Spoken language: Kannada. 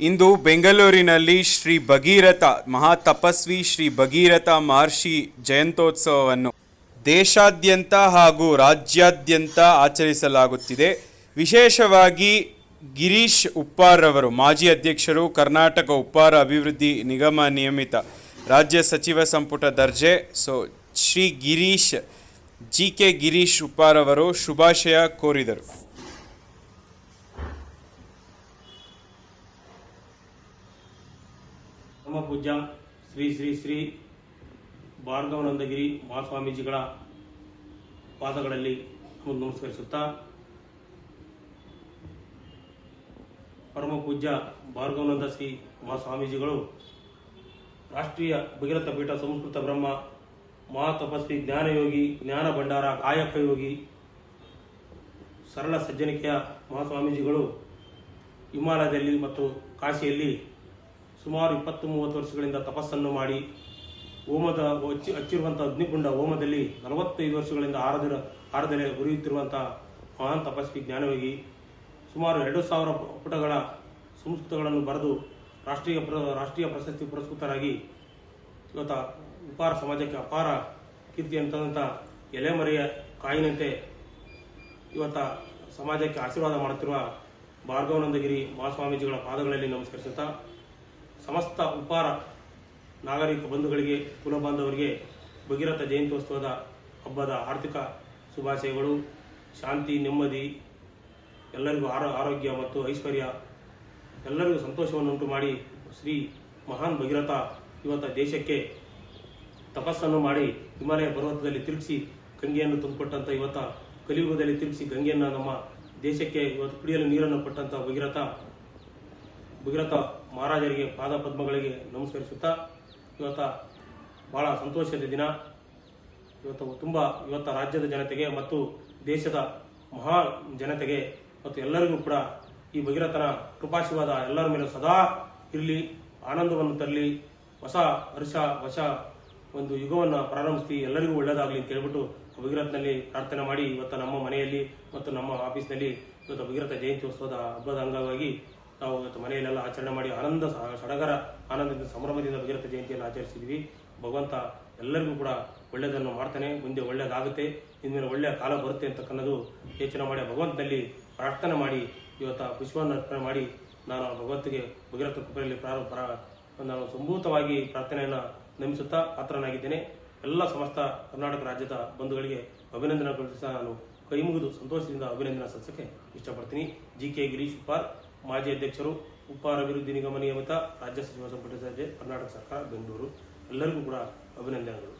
ಇಂದು ಬೆಂಗಳೂರಿನಲ್ಲಿ ಶ್ರೀ ಭಗೀರಥ ಮಹಾತಪಸ್ವಿ ಶ್ರೀ ಭಗೀರಥ ಮಹರ್ಷಿ ಜಯಂತ್ಯೋತ್ಸವವನ್ನು ದೇಶಾದ್ಯಂತ ಹಾಗೂ ರಾಜ್ಯಾದ್ಯಂತ ಆಚರಿಸಲಾಗುತ್ತಿದೆ. ವಿಶೇಷವಾಗಿ ಗಿರೀಶ್ ಉಪ್ಪಾರವರು ಮಾಜಿ ಅಧ್ಯಕ್ಷರು, ಕರ್ನಾಟಕ ಉಪ್ಪಾರ ಅಭಿವೃದ್ಧಿ ನಿಗಮ ನಿಯಮಿತ, ರಾಜ್ಯ ಸಚಿವ ಸಂಪುಟ ದರ್ಜೆ. So, Shri Girish G K Girish ಉಪ್ಪಾರವರು ಶುಭಾಶಯ ಕೋರಿದರು. ಪೂಜ್ಯ. ಶ್ರೀ ಶ್ರೀ ಶ್ರೀ ಭಾರ್ಗವನಂದಗಿರಿ ಮಹಾಸ್ವಾಮೀಜಿಗಳ ಪಾದಗಳಲ್ಲಿ ನಮಸ್ಕರಿಸುತ್ತಾ ಪರಮ ಪೂಜ್ಯ ಭಾರ್ಗವನಂದ ಶ್ರೀ ಮಹಾಸ್ವಾಮೀಜಿಗಳು, ರಾಷ್ಟ್ರೀಯ ಭಗೀರಥ ಪೀಠ ಸಂಸ್ಕೃತ ಬ್ರಹ್ಮ, ಮಹಾತಪಸ್ವಿ ಜ್ಞಾನಯೋಗಿ, ಜ್ಞಾನ ಭಂಡಾರ ಕಾಯಕ ಯೋಗಿ, ಸರಳ ಸಜ್ಜನಿಕೆಯ ಮಹಾಸ್ವಾಮೀಜಿಗಳು ಹಿಮಾಲಯದಲ್ಲಿ ಮತ್ತು ಕಾಶಿಯಲ್ಲಿ ಸುಮಾರು ಇಪ್ಪತ್ತು ಮೂವತ್ತು ವರ್ಷಗಳಿಂದ ತಪಸ್ಸನ್ನು ಮಾಡಿ ಹೋಮದ ಹಚ್ಚಿ ಹಚ್ಚಿರುವಂಥ ಅಗ್ನಿಕುಂಡ ಹೋಮದಲ್ಲಿ ನಲವತ್ತೈದು ವರ್ಷಗಳಿಂದ ಆರದಿರ ಆರದಲೆ ಉರಿಯುತ್ತಿರುವಂಥ ಮಹಾನ್ ತಪಸ್ವಿ ಜ್ಞಾನವಾಗಿ ಸುಮಾರು ಎರಡು ಸಾವಿರ ಪುಟಗಳ ಸಂಸ್ಕೃತಗಳನ್ನು ಬರೆದು ರಾಷ್ಟ್ರೀಯ ಪ್ರ- ರಾಷ್ಟ್ರೀಯ ಪ್ರಶಸ್ತಿ ಪುರಸ್ಕೃತರಾಗಿ ಇವತ್ತ ಉಪಾರ ಸಮಾಜಕ್ಕೆ ಅಪಾರ ಕೀರ್ತಿಯನ್ನು ತಂದಂಥ ಎಲೆಮರೆಯ ಕಾಯಿನಂತೆ ಇವತ್ತ ಸಮಾಜಕ್ಕೆ ಆಶೀರ್ವಾದ ಮಾಡುತ್ತಿರುವ ಭಾರ್ಗವನಂದಗಿರಿ ಮಹಾಸ್ವಾಮೀಜಿಗಳ ಪಾದಗಳಲ್ಲಿ ನಮಸ್ಕರಿಸುತ್ತಾ, ಸಮಸ್ತ ಉಪಾರ ನಾಗರಿಕ ಬಂಧುಗಳಿಗೆ ಕುಲ ಬಾಂಧವರಿಗೆ ಭಗೀರಥ ಜಯಂತ್ಯೋತ್ಸವದ ಹಬ್ಬದ ಆರ್ಥಿಕ ಶುಭಾಶಯಗಳು. ಶಾಂತಿ, ನೆಮ್ಮದಿ, ಎಲ್ಲರಿಗೂ ಆರೋ, ಆರೋಗ್ಯ ಮತ್ತು ಐಶ್ವರ್ಯ. ಎಲ್ಲರಿಗೂ ಸಂತೋಷವನ್ನುಂಟು ಮಾಡಿ ಶ್ರೀ ಮಹಾನ್ ಭಗೀರಥ ಇವತ್ತ ದೇಶಕ್ಕೆ ತಪಸ್ಸನ್ನು ಮಾಡಿ ಹಿಮಾಲಯ ಪರ್ವತದಲ್ಲಿ ತಿರುಗಿಸಿ ಗಂಗೆಯನ್ನು ತುಂಬಿಕೊಟ್ಟಂಥ ಇವತ್ತ ಕಲಿಯುಗದಲ್ಲಿ ತಿರುಗಿಸಿ ಗಂಗೆಯನ್ನು ನಮ್ಮ ದೇಶಕ್ಕೆ ಇವತ್ತು ಕುಡಿಯಲು ನೀರನ್ನು ಕೊಟ್ಟಂತ ಭಗೀರಥ. ಭಗೀರಥ ಮಹಾರಾಜರಿಗೆ, ಪಾದ ಪದ್ಮಗಳಿಗೆ ನಮಸ್ಕರಿಸುತ್ತಾ ಇವತ್ತ ಬಹಳ ಸಂತೋಷದ ದಿನ. ಇವತ್ತು ತುಂಬ, ಇವತ್ತ ರಾಜ್ಯದ ಜನತೆಗೆ ಮತ್ತು ದೇಶದ ಮಹಾ ಜನತೆಗೆ ಮತ್ತು ಎಲ್ಲರಿಗೂ ಕೂಡ ಈ ಭಗೀರಥನ ಕೃಪಾಶೀರ್ವಾದ ಎಲ್ಲರ ಮೇಲೆ ಸದಾ ಇರಲಿ, ಆನಂದವನ್ನು ತರಲಿ, ಹೊಸ ಹರ್ಷ ಹೊಸ ಒಂದು ಯುಗವನ್ನು ಪ್ರಾರಂಭಿಸಿ ಎಲ್ಲರಿಗೂ ಒಳ್ಳೆಯದಾಗಲಿ ಅಂತ ಹೇಳ್ಬಿಟ್ಟು ಭಗೀರಥನಲ್ಲಿ ಪ್ರಾರ್ಥನೆ ಮಾಡಿ, ಇವತ್ತು ನಮ್ಮ ಮನೆಯಲ್ಲಿ ಮತ್ತು ನಮ್ಮ ಆಫೀಸ್ನಲ್ಲಿ ಇವತ್ತು ಭಗೀರಥ ಜಯಂತ್ಯೋತ್ಸವದ ಹಬ್ಬದ ಅಂಗವಾಗಿ ನಾವು ಇವತ್ತು ಮನೆಯಲ್ಲೆಲ್ಲ ಆಚರಣೆ ಮಾಡಿ ಆನಂದ ಸಡಗರ ಆನಂದದಿಂದ ಸಂಭ್ರಮದಿಂದ ಭಗೀರಥ ಜಯಂತಿಯನ್ನು ಆಚರಿಸಿದ್ವಿ. ಭಗವಂತ ಎಲ್ಲರಿಗೂ ಕೂಡ ಒಳ್ಳೆಯದನ್ನು ಮಾಡ್ತಾನೆ, ಮುಂದೆ ಒಳ್ಳೆಯದಾಗುತ್ತೆ, ಇನ್ಮೇಲೆ ಒಳ್ಳೆಯ ಕಾಲ ಬರುತ್ತೆ ಅಂತಕ್ಕನ್ನೋದು ಯೋಚನೆ ಮಾಡಿ ಭಗವಂತನಲ್ಲಿ ಪ್ರಾರ್ಥನೆ ಮಾಡಿ, ಇವತ್ತು ಪುಷ್ಪವನ್ನು ಅರ್ಪಣೆ ಮಾಡಿ ನಾನು ಭಗವಂತಿಗೆ ಭಗೀರಥ ಕೃಪೆಯಲ್ಲಿ ಪ್ರಾರ ನಾನು ಸಂಭೂತವಾಗಿ ಪ್ರಾರ್ಥನೆಯನ್ನು ನಮಿಸುತ್ತಾ ಪಾತ್ರನಾಗಿದ್ದೇನೆ. ಎಲ್ಲ ಸಮಸ್ತ ಕರ್ನಾಟಕ ರಾಜ್ಯದ ಬಂಧುಗಳಿಗೆ ಅಭಿನಂದನೆ ನಾನು ಕೈ ಮುಗಿದು ಸಂತೋಷದಿಂದ ಅಭಿನಂದನೆ ಸಲ್ಲಿಸಕ್ಕೆ ಇಷ್ಟಪಡ್ತೀನಿ. ಜಿ ಕೆ ಗಿರೀಶ್ ಉಪ್ಪಾರ್ ಮಾಜಿ ಅಧ್ಯಕ್ಷರು ಉಪ್ಪಾರ ಅಭಿವೃದ್ಧಿ ನಿಗಮ ನಿಯಮಿತ ರಾಜ್ಯ ಸಚಿವ ಸಂಪುಟ ಸಭೆ, ಕರ್ನಾಟಕ ಸರ್ಕಾರ, ಬೆಂಗಳೂರು. ಎಲ್ಲರಿಗೂ ಕೂಡ ಅಭಿನಂದನೆಗಳು.